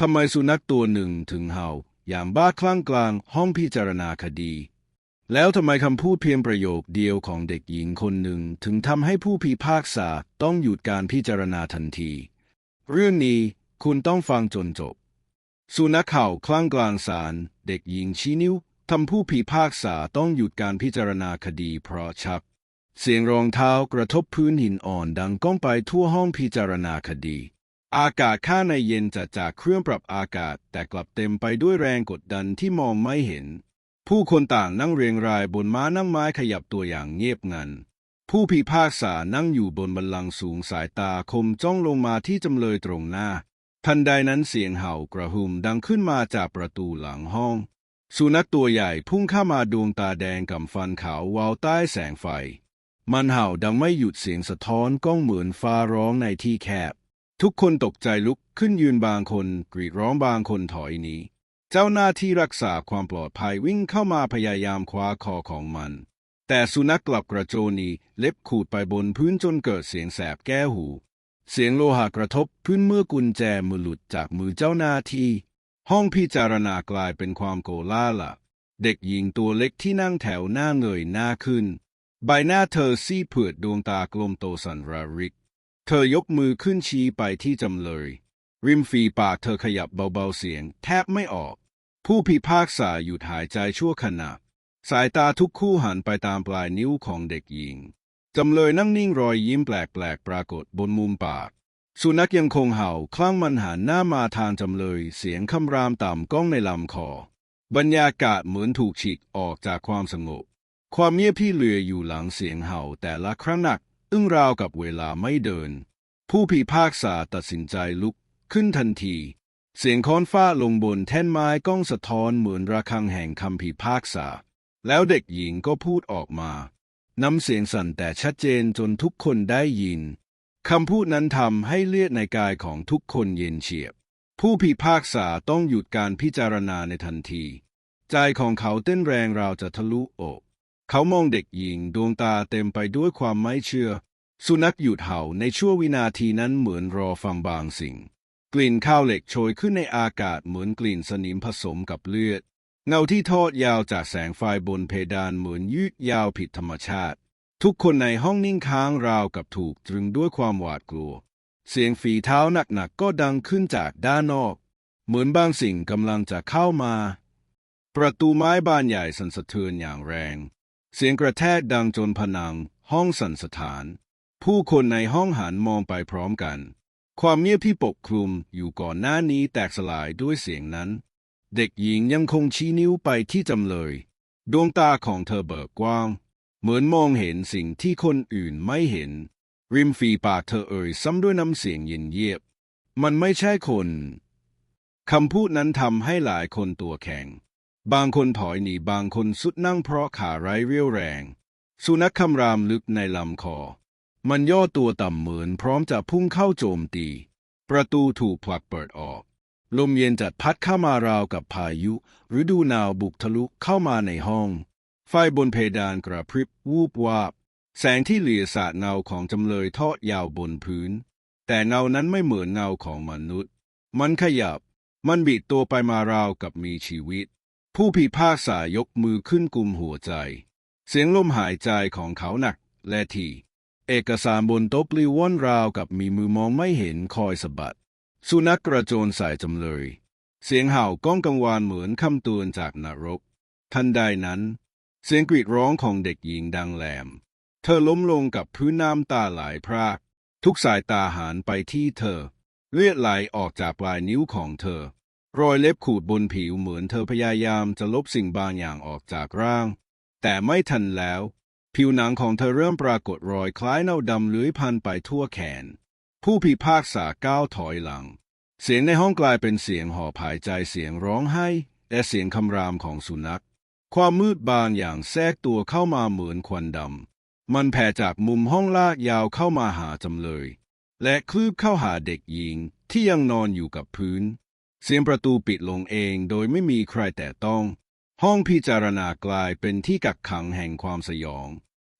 ทำไมสุนัขตัวหนึ่งถึงเห่า อย่างบ้าคลั่งกลางห้องพิจารณาคดี แล้วทำไมคำพูดเพียงประโยคเดียวของเด็กหญิงคนหนึ่งถึงทำให้ผู้พิพากษาต้องหยุดการพิจารณาทันที เรื่องนี้คุณต้องฟังจนจบ สุนัขเห่าคลั่งกลางศาลเด็กหญิงชี้นิ้วทำผู้พิพากษาต้องหยุดการพิจารณาคดีเพราะชัก เสียงรองเท้ากระทบพื้นหินอ่อนดังก้องไปทั่วห้องพิจารณาคดี อากาศข้างในเย็นจัดจากเครื่องปรับอากาศ แต่กลับเต็มไปด้วยแรงกดดันที่มองไม่เห็น ผู้คนต่างนั่งเรียงรายบนม้านั่งไม้ขยับตัวอย่างเงียบงัน ผู้พิพากษานั่งอยู่บนบัลลังสูงสายตาคมจ้องลงมาที่จำเลยตรงหน้า ทันใดนั้นเสียงเห่ากระหึ่มดังขึ้นมาจากประตูหลังห้อง สุนัขตัวใหญ่พุ่งเข้ามาดวงตาแดงกำฟันขาววาวใต้แสงไฟ มันเห่าดังไม่หยุดเสียงสะท้อนก้องเหมือนฟ้าร้องในที่แคบ ทุกคนตกใจลุกขึ้นยืนบางคนกรีดร้องบางคนถอยหนีเจ้าหน้าที่รักษาความปลอดภัยวิ่งเข้ามาพยายามคว้าคอของมัน แต่สุนัขกลับกระโจนีเล็บขูดไปบนพื้นจนเกิดเสียงแสบแก้หู เสียงโลหะกระทบพื้นเมื่อกุญแจมือหลุดจากมือเจ้าหน้าที่ ห้องพิจารณากลายเป็นความโกลาหละเด็กหญิงตัวเล็กที่นั่งแถวหน้าเงยหน้าขึ้น ใบหน้าเธอซีเผือดดวงตากลมโตสันระริก เธอยกมือขึ้นชี้ไปที่จำเลย ริมฝีปากเธอขยับเบาๆเสียง แทบไม่ออก ผู้พิพากษาหยุดหายใจชั่วขณะ สายตาทุกคู่หันไปตามปลายนิ้วของเด็กหญิง จำเลยนั่งนิ่งรอยยิ้มแปลกๆปรากฏบนมุมปาก สุนัขยังคงเห่าคลั่งมันหันหน้ามาทางจำเลย เสียงคำรามต่ำก้องในลำคอ บรรยากาศเหมือนถูกฉีกออกจากความสงบ ความเงียบที่เหลืออยู่หลังเสียงเห่าแต่ละครั้งหนัก อึ้งราวกับเวลาไม่เดิน ผู้พิพากษาตัดสินใจลุกขึ้นทันที เสียงค้อนฟ้าลงบนแท่นไม้ก้องสะท้อนเหมือนระฆังแห่งคำพิพากษา แล้วเด็กหญิงก็พูดออกมาน้ำเสียงสั่นแต่ชัดเจนจนทุกคนได้ยินคำพูดนั้นทำให้เลือดในกายของทุกคนเย็นเฉียบ ผู้พิพากษาต้องหยุดการพิจารณาในทันที ใจของเขาเต้นแรงราวจะทะลุอก เขามองเด็กหญิงดวงตาเต็มไปด้วยความไม่เชื่อ สุนัขหยุดเห่าในชั่ววินาทีนั้นเหมือนรอฟังบางสิ่ง กลิ่นข้าวเหล็กโชยขึ้นในอากาศเหมือนกลิ่นสนิมผสมกับเลือด เงาที่ทอดยาวจากแสงไฟบนเพดานเหมือนยืดยาวผิดธรรมชาติ ทุกคนในห้องนิ่งค้างราวกับถูกตรึงด้วยความหวาดกลัว เสียงฝีเท้าหนักๆก็ดังขึ้นจากด้านนอก เหมือนบางสิ่งกำลังจะเข้ามา ประตูไม้บานใหญ่สั่นสะเทือนอย่างแรง เสียงกระแทกดังจนผนัง ห้องสั่นสะท้าน ผู้คนในห้องหันมองไปพร้อมกัน ความเงียบที่ปกคลุมอยู่ก่อนหน้านี้แตกสลายด้วยเสียงนั้น เด็กหญิงยังคงชี้นิ้วไปที่จำเลย ดวงตาของเธอเบิกกว้าง เหมือนมองเห็นสิ่งที่คนอื่นไม่เห็น ริมฝีปากเธอเอ่ยซ้ำด้วยน้ำเสียงเย็นเยียบ มันไม่ใช่คนคำพูดนั้นทำให้หลายคนตัวแข็ง บางคนถอยหนีบางคนสุดนั่งเพราะขาไร้เรี่ยวแรง สุนัขคำรามลึกในลำคอ มันย่อตัวต่ำเหมือนพร้อมจะพุ่งเข้าโจมตี ประตูถูกผลักเปิดออก ลมเย็นจัดพัดเข้ามาราวกับพายุ ฤดูหนาวบุกทะลุเข้ามาในห้อง ไฟบนเพดานกระพริบวูบวาบ แสงที่เหลี่ยสาดเงาของจำเลยทอดยาวบนพื้น แต่เงานั้นไม่เหมือนเงาของมนุษย์ มันขยับ มันบิดตัวไปมาราวกับมีชีวิต ผู้พิพากษายกมือขึ้นกุมหัวใจ เสียงลมหายใจของเขาหนักและทีเอกสารบนโต๊ะปลิวว่อนราวกับมีมือมองไม่เห็นคอยสะบัด สุนัขกระโจนใส่จำเลย เสียงเห่าก้องกังวานเหมือนคำเตือนจากนรก ทันใดนั้น เสียงกรีดร้องของเด็กหญิงดังแหลม เธอล้มลงกับพื้นน้ำตาไหลพราก ทุกสายตาหันไปที่เธอ เลือดไหลออกจากปลายนิ้วของเธอ รอยเล็บขูดบนผิวเหมือนเธอพยายามจะลบสิ่งบางอย่างออกจากร่าง แต่ไม่ทันแล้ว ผิวหนังของเธอเริ่มปรากฏรอยคล้ายเน่าดำเลื้อยพันไปทั่วแขน ผู้พิพากษาก้าวถอยหลัง เสียงในห้องกลายเป็นเสียงหอบหายใจเสียงร้องไห้ และเสียงคำรามของสุนัข ความมืดบางอย่างแทรกตัวเข้ามาเหมือนควันดำมันแผ่จากมุมห้องลากยาวเข้ามาหาจำเลย และคลืบเข้าหาเด็กหญิงที่ยังนอนอยู่กับพื้น เสียงประตูปิดลงเองโดยไม่มีใครแต่ต้อง ห้องพิจารณากลายเป็นที่กักขังแห่งความสยอง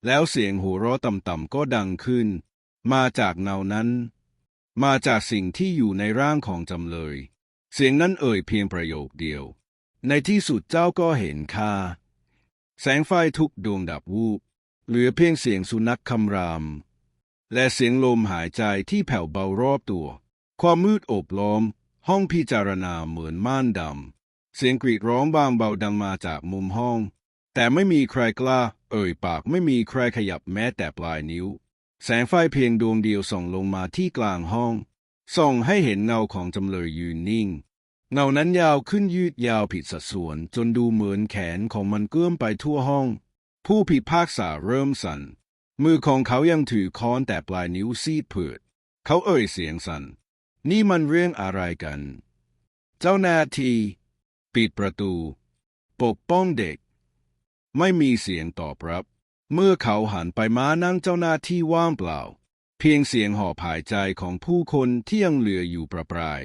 แล้วเสียงหัวเราะต่ำๆก็ดังขึ้น มาจากเนานั้น มาจากสิ่งที่อยู่ในร่างของจำเลย เสียงนั้นเอ่ยเพียงประโยคเดียว ในที่สุดเจ้าก็เห็นค่า แสงไฟทุกดวงดับวูบเหลือเพียงเสียงสุนัขคำราม และเสียงลมหายใจที่แผ่วเบารอบตัว ความมืดโอบล้อม ห้องพิจารณาเหมือนม่านดำ เสียงกรีดร้องบางเบาดังมาจากมุมห้อง แต่ไม่มีใครกล้า เอ่ยปากไม่มีใครขยับแม้แต่ปลายนิ้ว แสงไฟเพียงดวงเดียวส่องลงมาที่กลางห้อง ส่องให้เห็นเงาของจำเลยยืนนิ่ง เงานั้นยาวขึ้นยืดยาวผิดสัดส่วน จนดูเหมือนแขนของมันเกื้อมไปทั่วห้อง ผู้พิพากษาเริ่มสั่น มือของเขายังถือค้อนแต่ปลายนิ้วซีดเผือด เขาเอ่ยเสียงสั่น นี่มันเรื่องอะไรกัน เจ้าหน้าที่ปิดประตู ปกป้องเด็ก ไม่มีเสียงตอบรับ เมื่อเขาหันไปมานั่งเจ้าหน้าที่ว่างเปล่า เพียงเสียงหอบหายใจของผู้คนที่ยังเหลืออยู่ประปราย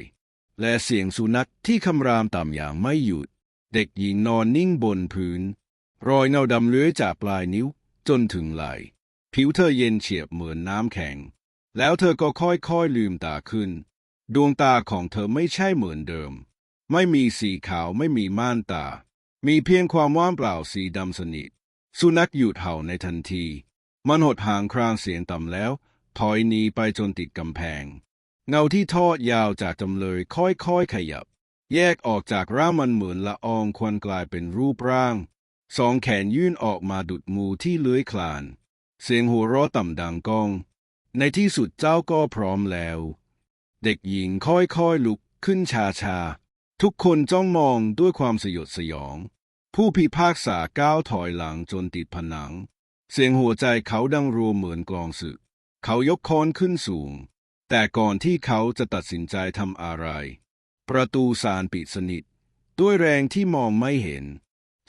และเสียงสุนัขที่คำรามต่ำอย่างไม่หยุด เด็กหญิงนอนนิ่งบนพื้น รอยเงาดำเลื้อยจากปลายนิ้วจนถึงไหล่ผิวเธอเย็นเฉียบเหมือนน้ำแข็ง แล้วเธอก็ค่อยๆลืมตาขึ้น ดวงตาของเธอไม่ใช่เหมือนเดิม ไม่มีสีขาวไม่มีม่านตา มีเพียงความว่างเปล่าสีดำสนิท สุนัขหยุดเห่าในทันที มันหดหางครางเสียงต่ำแล้ว ถอยหนีไปจนติดกำแพง เงาที่ทอดยาวจากจำเลยค่อยๆขยับ แยกออกจากร่างมันเหมือนละอองควันกลายเป็นรูปร่าง สองแขนยื่นออกมาดุดมูที่เลื้อยคลาน เสียงหัวเราะต่ำดังก้อง ในที่สุดเจ้าก็พร้อมแล้ว เด็กหญิงค่อยๆลุกขึ้นชาๆทุกคนจ้องมองด้วยความสยดสยอง ผู้พิพากษาก้าวถอยหลังจนติดผนัง เสียงหัวใจเขาดังรัวเหมือนกลองศึก เขายกค้อนขึ้นสูง แต่ก่อนที่เขาจะตัดสินใจทำอะไร ประตูศาลปิดสนิท ด้วยแรงที่มองไม่เห็น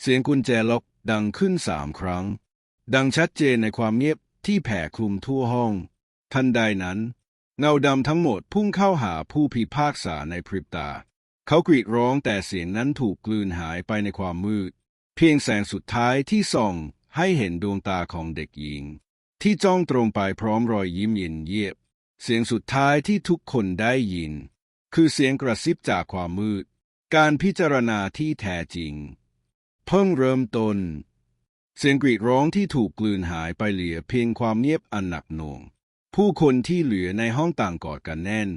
เสียงกุญแจล็อกดังขึ้นสามครั้ง ดังชัดเจนในความเงียบที่แผ่คลุมทั่วห้อง ทันใดนั้น เงาดำทั้งหมดพุ่งเข้าหาผู้พิพากษาในพริบตา เขากรีดร้องแต่เสียงนั้นถูกกลืนหายไปในความมืด เพียงแสงสุดท้ายที่ส่องให้เห็นดวงตาของเด็กหญิง ที่จ้องตรงไปพร้อมรอยยิ้มเย็นเยียบ เสียงสุดท้ายที่ทุกคนได้ยิน คือเสียงกระซิบจากความมืด การพิจารณาที่แท้จริง เพิ่งเริ่มต้น เสียงกรีดร้องที่ถูกกลืนหายไปเหลือเพียงความเงียบอันหนักหน่วง ผู้คนที่เหลือในห้องต่างกอดกันแน่น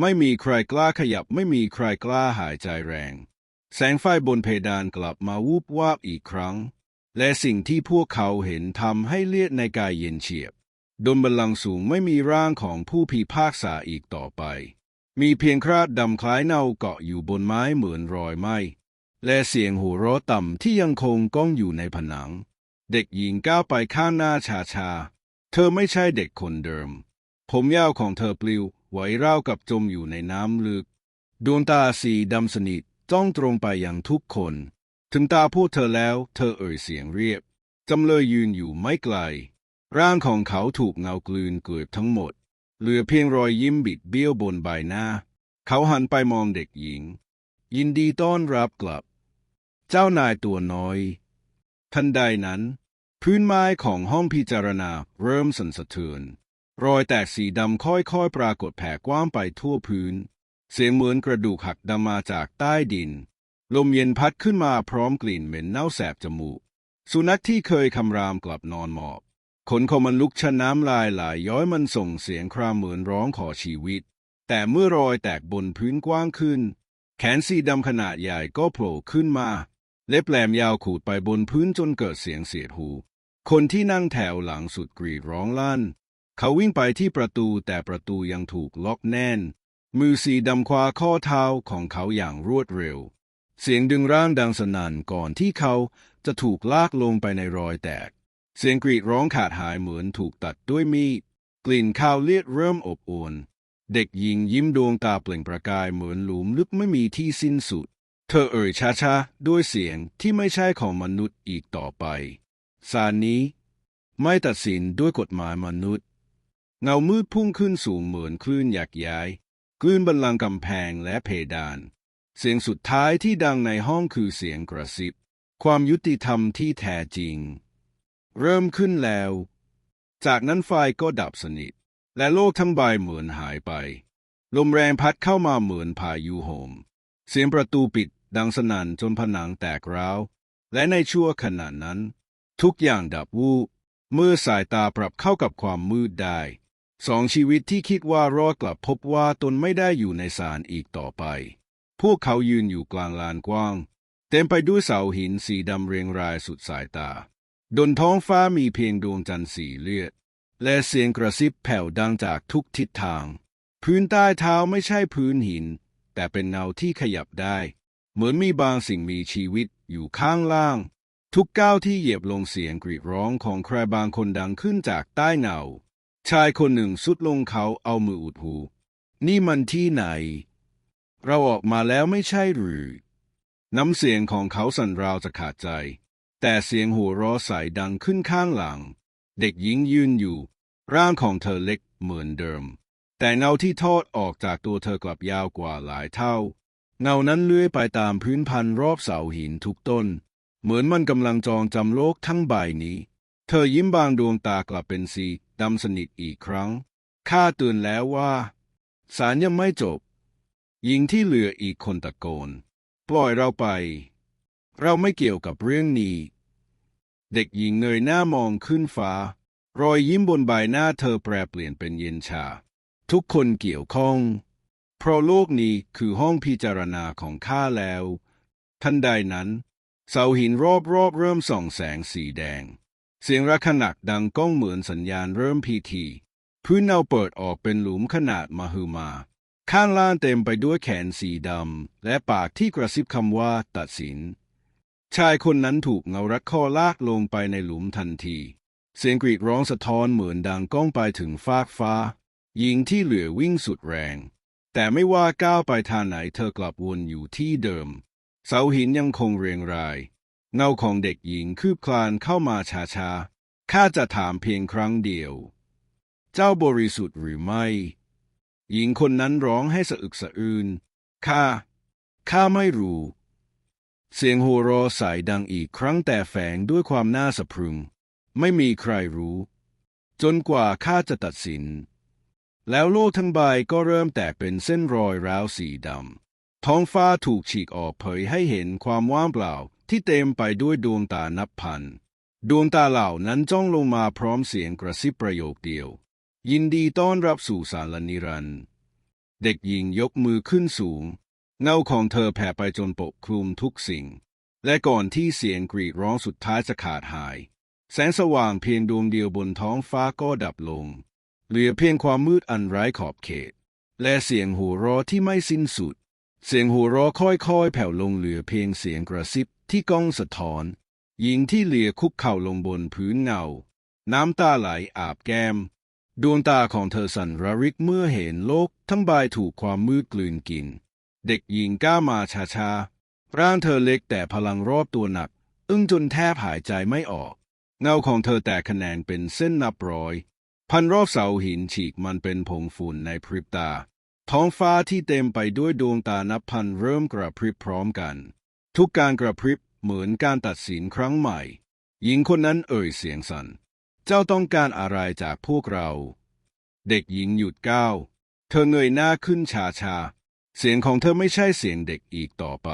ไม่มีใครกล้าขยับไม่มีใครกล้าหายใจแรง แสงไฟบนเพดานกลับมาวูบวาบอีกครั้ง และสิ่งที่พวกเขาเห็นทำให้เลือดในกายเย็นเฉียบ ดนบัลลังสูงไม่มีร่างของผู้พิพากษาอีกต่อไป มีเพียงคราดดำคล้ายเน่าเกาะอยู่บนไม้เหมือนรอยไหมและเสียงหัวเราะต่ำที่ยังคงก้องอยู่ในผนัง เด็กหญิงก้าวไปข้างหน้าชาๆ เธอไม่ใช่เด็กคนเดิม ผมยาวของเธอปลิวไหวราวกับจมอยู่ในน้ำลึก ดวงตาสีดำสนิทจ้องตรงไปยังทุกคน ถึงตาพูดเธอแล้ว เธอเอ่ยเสียงเรียบ จำเลยยืนอยู่ไม่ไกล ร่างของเขาถูกเงากลืนเกือบทั้งหมด เหลือเพียงรอยยิ้มบิดเบี้ยวบนใบหน้า เขาหันไปมองเด็กหญิง ยินดีต้อนรับกลับ เจ้านายตัวน้อย ทันใดนั้น พื้นไม้ของห้องพิจารณาเริ่มสั่นสะเทือน รอยแตกสีดำค่อยๆ ปรากฏแผ่กว้างไปทั่วพื้น เสียงเหมือนกระดูกหักดังมาจากใต้ดิน ลมเย็นพัดขึ้นมาพร้อมกลิ่นเหม็นเน่าแสบจมูก สุนัขที่เคยคำรามกลับนอนหมอบ ขนของมันลุกชะน้ำลายไหลย้อยมันส่งเสียงครามเหมือนร้องขอชีวิต แต่เมื่อรอยแตกบนพื้นกว้างขึ้น แขนสีดำขนาดใหญ่ก็โผล่ขึ้นมา เล็บแหลมยาวขูดไปบนพื้นจนเกิดเสียงเสียดหู คนที่นั่งแถวหลังสุดกรีดร้องลั่น เขาวิ่งไปที่ประตูแต่ประตูยังถูกล็อกแน่น มือสีดำคว้าข้อเท้าของเขาอย่างรวดเร็ว เสียงดึงร่างดังสนั่นก่อนที่เขาจะถูกลากลงไปในรอยแตก เสียงกรีดร้องขาดหายเหมือนถูกตัดด้วยมีด กลิ่นข้าวเลือดเริ่มอบอวลเด็กหญิงยิ้มดวงตาเปล่งประกายเหมือนหลุมลึกไม่มีที่สิ้นสุด เธอเอ่ยช้าๆ ด้วยเสียงที่ไม่ใช่ของมนุษย์อีกต่อไป ศาลนี้ไม่ตัดสินด้วยกฎหมายมนุษย์ เงามืดพุ่งขึ้นสูงเหมือนคลื่นอยากย้ายคลื่นบันลังก์กำแพงและเพดาน เสียงสุดท้ายที่ดังในห้องคือเสียงกระซิบ ความยุติธรรมที่แท้จริง เริ่มขึ้นแล้ว จากนั้นไฟก็ดับสนิท และโลกทั้งใบเหมือนหายไป ลมแรงพัดเข้ามาเหมือนพายุโหม เสียงประตูปิดดังสนั่นจนผนังแตกร้าว และในชั่วขณะนั้น ทุกอย่างดับวูบเมื่อสายตาปรับเข้ากับความมืดได้สองชีวิตที่คิดว่ารอดกลับพบว่าตนไม่ได้อยู่ในศาลอีกต่อไป พวกเขายืนอยู่กลางลานกว้าง เต็มไปด้วยเสาหินสีดำเรียงรายสุดสายตาบนท้องฟ้ามีเพียงดวงจันทร์สีเลือด และเสียงกระซิบแผ่วดังจากทุกทิศทาง พื้นใต้เท้าไม่ใช่พื้นหิน แต่เป็นเงาที่ขยับได้ เหมือนมีบางสิ่งมีชีวิตอยู่ข้างล่าง ทุกก้าวที่เหยียบลงเสียงกรีดร้องของใครบางคนดังขึ้นจากใต้เงาชายคนหนึ่งสุดลงเขาเอามืออุดหู นี่มันที่ไหน เราออกมาแล้วไม่ใช่หรือ น้ำเสียงของเขาสั่นราวจะขาดใจ แต่เสียงหัวเราะใสดังขึ้นข้างหลัง เด็กหญิงยืนอยู่ ร่างของเธอเล็กเหมือนเดิม แต่เงาที่ทอดออกจากตัวเธอกลับยาวกว่าหลายเท่า เงานั้นเลื้อยไปตามพื้นพันรอบเสาหินทุกต้น เหมือนมันกำลังจองจำโลกทั้งใบนี้ เธอยิ้มบางดวงตากลับเป็นสีดำสนิทอีกครั้ง ข้าเตือนแล้วว่าสารยังไม่จบ หญิงที่เหลืออีกคนตะโกน ปล่อยเราไป เราไม่เกี่ยวกับเรื่องนี้ เด็กหญิงเงยหน้ามองขึ้นฟ้า รอยยิ้มบนใบหน้าเธอแปรเปลี่ยนเป็นเย็นชา ทุกคนเกี่ยวข้อง เพราะโลกนี้คือห้องพิจารณาของข้าแล้ว ทันใดนั้น เสาหินรอบๆเริ่มส่องแสงสีแดง เสียงระฆังดังก้องเหมือนสัญญาณเริ่มพิธี พื้นเนาเปิดออกเป็นหลุมขนาดมหึมา ข้างล่างเต็มไปด้วยแขนสีดำ และปากที่กระซิบคำว่าตัดสิน ชายคนนั้นถูกเงารัดคอลากลงไปในหลุมทันที เสียงกรีดร้องสะท้อนเหมือนดังก้องไปถึงฟากฟ้า หญิงที่เหลือวิ่งสุดแรง แต่ไม่ว่าก้าวไปทางไหนเธอกลับวนอยู่ที่เดิม เสาหินยังคงเรียงราย เงาของเด็กหญิงคืบคลานเข้ามาช้าๆข้าจะถามเพียงครั้งเดียว เจ้าบริสุทธิ์หรือไม่ หญิงคนนั้นร้องให้สะอึกสะอื้นข้าข้าไม่รู้ เสียงหัวราะใสดังอีกครั้งแต่แฝงด้วยความน่าสะพรึง ไม่มีใครรู้ จนกว่าข้าจะตัดสิน แล้วโลกทั้งใบก็เริ่มแตกเป็นเส้นรอยร้าวสีดำ ท้องฟ้าถูกฉีกออกเผยให้เห็นความว่างเปล่าที่เต็มไปด้วยดวงตานับพัน ดวงตาเหล่านั้นจ้องลงมาพร้อมเสียงกระซิบประโยคเดียว ยินดีต้อนรับสู่สารนิรันดร์เด็กหญิงยกมือขึ้นสูง เงาของเธอแผ่ไปจนปกคลุมทุกสิ่ง และก่อนที่เสียงกรีดร้องสุดท้ายจะขาดหาย แสงสว่างเพียงดวงเดียวบนท้องฟ้าก็ดับลง เหลือเพียงความมืดอันไร้ขอบเขต และเสียงหัวเราะที่ไม่สิ้นสุด เสียงหัวเราะค่อยๆ แผ่วลงเหลือเพียงเสียงกระซิบที่ก้องสะท้อน หญิงที่เหลียคุกเข่าลงบนพื้นเงา น้ำตาไหลอาบแก้ม ดวงตาของเธอสั่นระริกเมื่อเห็นโลกทั้งใบถูกความมืดกลืนกิน เด็กหญิงก้ามาช้าๆ ร่างเธอเล็กแต่พลังรอบตัวหนัก อึ้งจนแทบหายใจไม่ออก เงาของเธอแตกแขนงเป็นเส้นนับร้อย พันรอบเสาหินฉีกมันเป็นผงฝุ่นในพริบตา ท้องฟ้าที่เต็มไปด้วยดวงตานับพันเริ่มกระพริบพร้อมกัน ทุกการกระพริบเหมือนการตัดสินครั้งใหม่ หญิงคนนั้นเอ่ยเสียงสัน่น เจ้าต้องการอะไรจากพวกเรา เด็กหญิงหยุดก้าว เธอเงยหน้าขึ้นชาชา เสียงของเธอไม่ใช่เสียงเด็กอีกต่อไป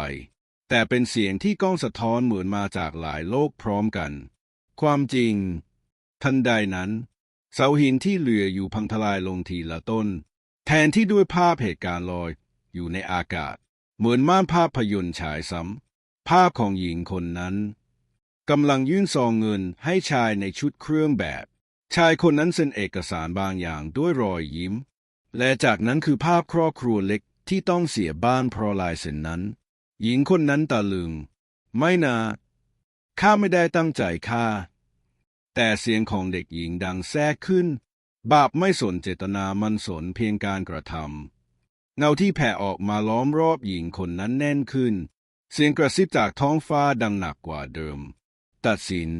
แต่เป็นเสียงที่ก้องสะท้อนเหมือนมาจากหลายโลกพร้อมกัน ความจริง ทันใดนั้น เสาหินที่เหลืออยู่พังทลายลงทีละต้น แทนที่ด้วยภาพเหตุการณ์ลอยอยู่ในอากาศ เหมือนม่านภาพยนตร์ฉายซ้ำภาพของหญิงคนนั้นกำลังยื่นซองเงินให้ชายในชุดเครื่องแบบ ชายคนนั้นเซ็นเอกสารบางอย่างด้วยรอยยิ้ม และจากนั้นคือภาพครอบครัวเล็กที่ต้องเสียบ้านเพราะลายเซ็นนั้น หญิงคนนั้นตะลึง ไม่นาข้าไม่ได้ตั้งใจฆ่าแต่เสียงของเด็กหญิงดังแทรกขึ้น บาปไม่สนเจตนามันสนเพียงการกระทำเงาที่แผ่ออกมาล้อมรอบหญิงคนนั้นแน่นขึ้น เสียงกระซิบจากท้องฟ้าดังหนักกว่าเดิม ตัดสิน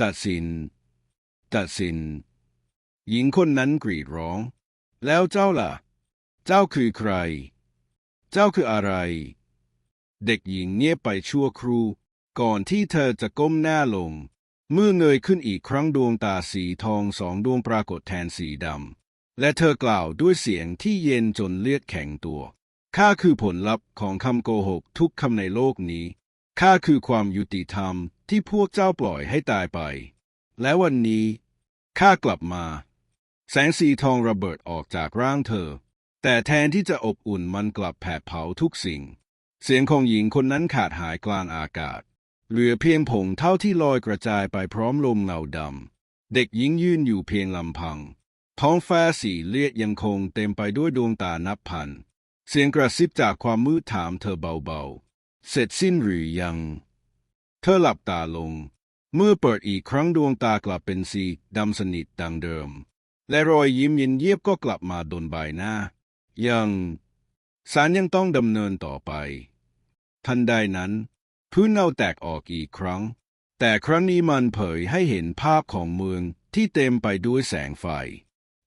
ตัดสิน ตัดสิน หญิงคนนั้นกรีดร้อง แล้วเจ้าล่ะ เจ้าคือใคร เจ้าคืออะไร เด็กหญิงเงียบไปชั่วครู่ ก่อนที่เธอจะก้มหน้าลง เมื่อเงยขึ้นอีกครั้งดวงตาสีทองสองดวงปรากฏแทนสีดำ และเธอกล่าวด้วยเสียงที่เย็นจนเลือดแข็งตัว ข้าคือผลลัพธ์ของคำโกหกทุกคำในโลกนี้ ข้าคือความยุติธรรมที่พวกเจ้าปล่อยให้ตายไป และวันนี้ข้ากลับมา แสงสีทองระเบิดออกจากร่างเธอ แต่แทนที่จะอบอุ่นมันกลับแผดเผาทุกสิ่ง เสียงของหญิงคนนั้นขาดหายกลางอากาศ เหลือเพียงผงเท่าที่ลอยกระจายไปพร้อมลมเงาดำ เด็กหญิงยืนอยู่เพียงลำพัง ท้องฟ้าสีเลือดยังคงเต็มไปด้วยดวงตานับพัน เสียงกระซิบจากความมืดถามเธอเบาๆ เสร็จสิ้นหรือยัง เธอหลับตาลง เมื่อเปิดอีกครั้งดวงตากลับเป็นสีดำสนิทดังเดิม และรอยยิ้มเย็นเยียบก็กลับมาดนใบหน้า ยังสารยังต้องดำเนินต่อไป ทันใดนั้น พื้นเงาแตกออกอีกครั้ง แต่ครั้งนี้มันเผยให้เห็นภาพของเมืองที่เต็มไปด้วยแสงไฟ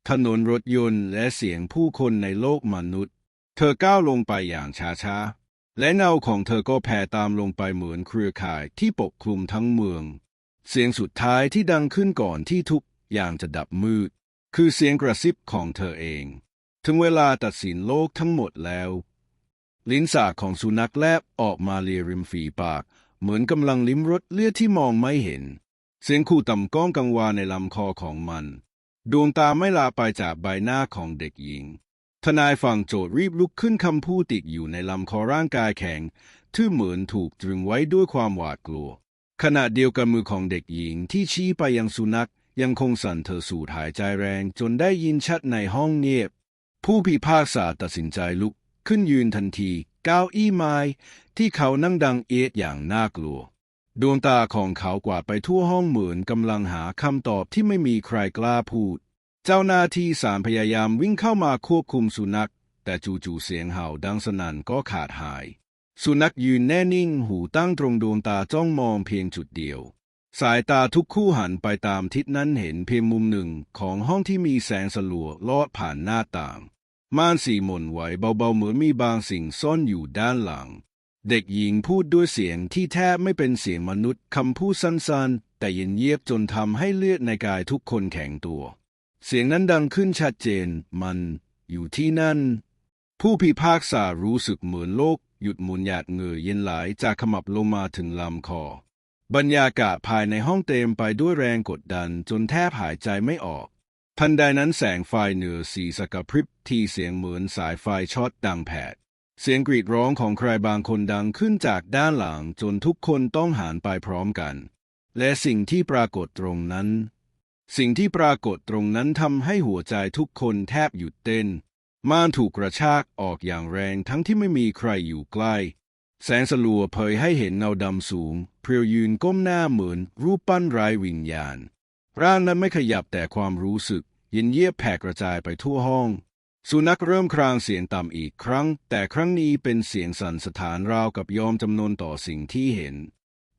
ถนนรถยนต์และเสียงผู้คนในโลกมนุษย์ เธอก้าวลงไปอย่างช้าๆ และเงาของเธอก็แผ่ตามลงไปเหมือนเครือข่ายที่ปกคลุมทั้งเมือง เสียงสุดท้ายที่ดังขึ้นก่อนที่ทุกอย่างจะดับมืด คือเสียงกระซิบของเธอเอง ถึงเวลาตัดสินโลกทั้งหมดแล้ว ลิ้นสากของสุนัขแลบออกมาเลียริมฝีปาก เหมือนกำลังลิ้มรสเลือดที่มองไม่เห็น เสียงขู่ต่ำก้องกังวานในลำคอของมัน ดวงตาไม่ลาไปจากใบหน้าของเด็กหญิง ทนายฝั่งโจทย์รีบลุกขึ้นคำพูดติดอยู่ในลำคอร่างกายแข็งที่เหมือนถูกตรึงไว้ด้วยความหวาดกลัว ขณะเดียวกันมือของเด็กหญิงที่ชี้ไปยังสุนัขยังคงสั่นเธอสูดหายใจแรงจนได้ยินชัดในห้องเงียบ ผู้พิพากษาตัดสินใจลุก ขึ้นยืนทันทีก้าวอี้ไม้ที่เขานั่งดังเอียดอย่างน่ากลัว ดวงตาของเขากวาดไปทั่วห้องเหมือนกำลังหาคำตอบที่ไม่มีใครกล้าพูด เจ้าหน้าที่ศาลพยายามวิ่งเข้ามาควบคุมสุนัข แต่จู่ๆเสียงเห่าดังสนั่นก็ขาดหาย สุนัขยืนแน่นิ่งหูตั้งตรงดวงตาจ้องมองเพียงจุดเดียวสายตาทุกคู่หันไปตามทิศนั้นเห็นเพียงมุมหนึ่งของห้องที่มีแสงสลัวลอดผ่านหน้าต่าง ม่านสีหม่นไหวเบาๆเหมือนมีบางสิ่งซ่อนอยู่ด้านหลัง เด็กหญิงพูดด้วยเสียงที่แทบไม่เป็นเสียงมนุษย์คำพูดสั้นๆ แต่เย็นเยียบจนทำให้เลือดในกายทุกคนแข็งตัว เสียงนั้นดังขึ้นชัดเจน มันอยู่ที่นั่น ผู้พิพากษารู้สึกเหมือนโลก หยุดหมุนหยาดเหงื่อเย็นไหลจากขมับลงมาถึงลำคอ บรรยากาศภายในห้องเต็มไปด้วยแรงกดดันจนแทบหายใจไม่ออก ทันใดนั้นแสงไฟเหนือสีสกพริบที่เสียงเหมือนสายไฟช็อตดังแผด เสียงกรีดร้องของใครบางคนดังขึ้นจากด้านหลังจนทุกคนต้องหันไปพร้อมกัน และสิ่งที่ปรากฏตรงนั้น สิ่งที่ปรากฏตรงนั้นทำให้หัวใจทุกคนแทบหยุดเต้น ม่านถูกกระชากออกอย่างแรงทั้งที่ไม่มีใครอยู่ใกล้แสงสลัวเผยให้เห็นเงาดำสูง เพรียวยืนก้มหน้าเหมือนรูปปั้นไร้วิญญาณ ร่างนั้นไม่ขยับแต่ความรู้สึก เย็นเยียบแผ่กระจายไปทั่วห้อง สุนัขเริ่มครางเสียงต่ำอีกครั้ง แต่ครั้งนี้เป็นเสียงสั่นสะท้านราวกับยอมจำนนต่อสิ่งที่เห็น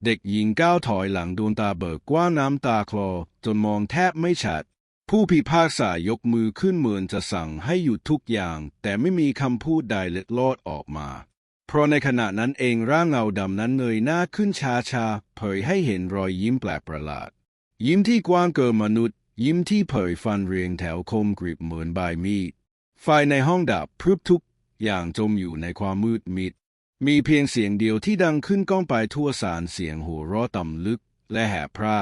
เด็กหญิงก้าวถอยหลังดวงตาเบิกกว้างน้ำตาคลอ จนมองแทบไม่ชัด ผู้พิพากษายกมือขึ้นเหมือนจะสั่งให้หยุดทุกอย่าง แต่ไม่มีคำพูดใดเล็ดลอดออกมาเพราะในขณะนั้นเองร่างเงาดำนั้นเงยหน้าขึ้นช้าๆเผยให้เห็นรอยยิ้มแปลกประหลาด ยิ้มที่กว้างเกินมนุษย์ ยิ้มที่เผยฟันเรียงแถวคมกริบเหมือนใบมีด ไฟในห้องดับพรึบทุกอย่างจมอยู่ในความมืดมิด มีเพียงเสียงเดียวที่ดังขึ้นก้องไปทั่วสารเสียงหัวเราะต่ำลึกและแหบพร่า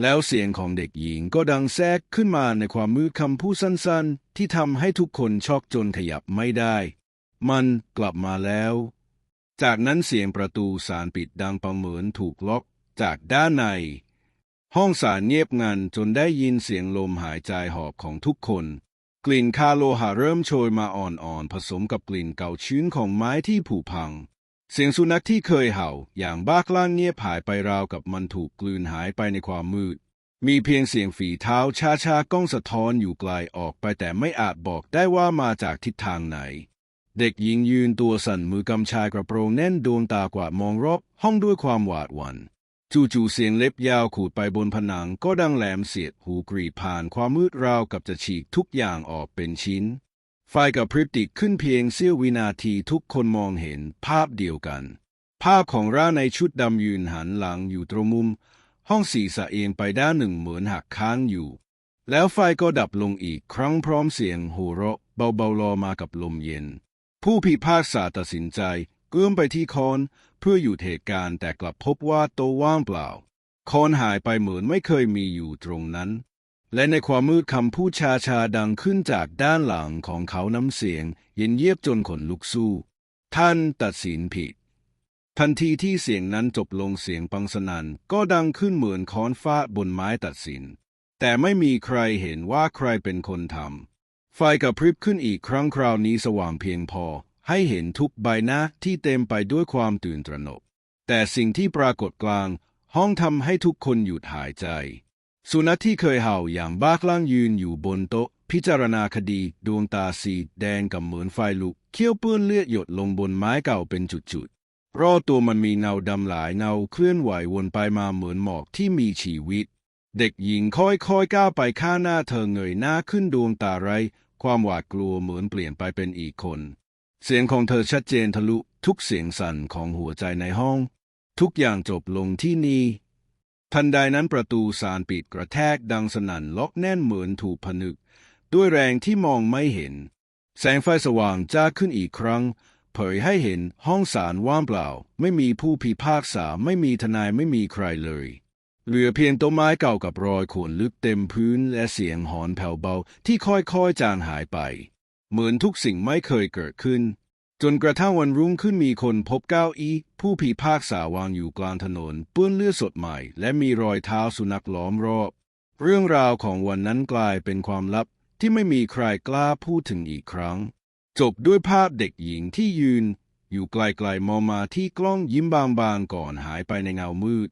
แล้วเสียงของเด็กหญิงก็ดังแทรกขึ้นมาในความมืดคำพูดสั้นๆ ที่ทำให้ทุกคนช็อกจนขยับไม่ได้ มันกลับมาแล้ว จากนั้นเสียงประตูสารปิดดังประเหมือนถูกล็อกจากด้านใน ห้องสารเงียบงันจนได้ยินเสียงลมหายใจหอบของทุกคน กลิ่นคาโลหะเริ่มโชยมาอ่อนๆ ผสมกับกลิ่นเก่าชื้นของไม้ที่ผุพัง เสียงสุนัขที่เคยเห่า อย่างบ้าคลั่งเงียบหายไปราวกับมันถูกกลืนหายไปในความมืด มีเพียงเสียงฝีเท้าช้าๆ ก้องสะท้อนอยู่ไกลออกไปแต่ไม่อาจบอกได้ว่ามาจากทิศทางไหน เด็กหญิงยืนตัวสั่นมือกำชายกระโปรงแน่นดวงตากวาดมองรอบห้องด้วยความหวาดหวัน่น จู่ๆเสียงเล็บยาวขูดไปบนผนังก็ดังแหลมเสียดหูกรีดผ่านความมืดราวกับจะฉีกทุกอย่างออกเป็นชิ้น ไฟกับพริบติขึ้นเพียงเสี้ยววินาทีทุกคนมองเห็นภาพเดียวกัน ภาพของร่าในชุดดำยืนหันหลังอยู่ตรงมุม ห้องศีรษะเอียงไปด้านหนึ่งเหมือนหักค้างอยู่ แล้วไฟก็ดับลงอีกครั้งพร้อมเสียงหัวเราะเบาๆรอมากับลมเย็น ผู้พิพากษาตัดสินใจเอื้อมไปที่คอน เพื่อหยุดเหตุการณ์แต่กลับพบว่าโตว่างเปล่าคอนหายไปเหมือนไม่เคยมีอยู่ตรงนั้น และในความมืดคำพูดชาชาดังขึ้นจากด้านหลังของเขาน้ำเสียง เย็นเยียบจนขนลุกสู้ ท่านตัดสินผิด ทันทีที่เสียงนั้นจบลงเสียงปังสนันก็ดังขึ้นเหมือนค้อนฟาดบนไม้ตัดสิน แต่ไม่มีใครเห็นว่าใครเป็นคนทำไฟกระพริบขึ้นอีกครั้งคราวนี้สว่างเพียงพอ ให้เห็นทุกใบหน้าที่เต็มไปด้วยความตื่นตระหนก แต่สิ่งที่ปรากฏกลาง ห้องทำให้ทุกคนหยุดหายใจ สุนัขที่เคยเห่าอย่างบ้าคลั่งยืนอยู่บนโต๊ะ พิจารณาคดีดวงตาสีแดงกับเหมือนไฟลุกเขี้ยวเปื้อนเลือดหยดลงบนไม้เก่าเป็นจุดๆรอบตัวมันมีเงาดำหลายเงาเคลื่อนไหววนไปมาเหมือนหมอกที่มีชีวิต เด็กหญิงค่อยๆก้าวไปข้างหน้าเธอเงยหน้าขึ้นดวงตาไรความหวาดกลัวเหมือนเปลี่ยนไปเป็นอีกคน เสียงของเธอชัดเจนทะลุทุกเสียงสั่นของหัวใจในห้อง ทุกอย่างจบลงที่นี่ ทันใดนั้นประตูศาลปิดกระแทกดังสนั่นล็อกแน่นเหมือนถูกผนึก ด้วยแรงที่มองไม่เห็น แสงไฟสว่างจ้าขึ้นอีกครั้ง เผยให้เห็นห้องศาลว่างเปล่า ไม่มีผู้พิพากษาไม่มีทนายไม่มีใครเลย เหลือเพียงต้นไม้เก่ากับรอยขวนลึกเต็มพื้นและเสียงหอนแผ่วเบาที่ค่อยๆจางหายไป เหมือนทุกสิ่งไม่เคยเกิดขึ้น จนกระทั่งวันรุ่งขึ้นมีคนพบเก้าอี้ผู้พิพากษาวางอยู่กลางถนนเปื้อนเลือดสดใหม่ และมีรอยเท้าสุนัขล้อมรอบ เรื่องราวของวันนั้นกลายเป็นความลับที่ไม่มีใครกล้าพูดถึงอีกครั้ง จบด้วยภาพเด็กหญิงที่ยืน อยู่ไกลๆมองมาที่กล้องยิ้มบางๆก่อนหายไปในเงามืด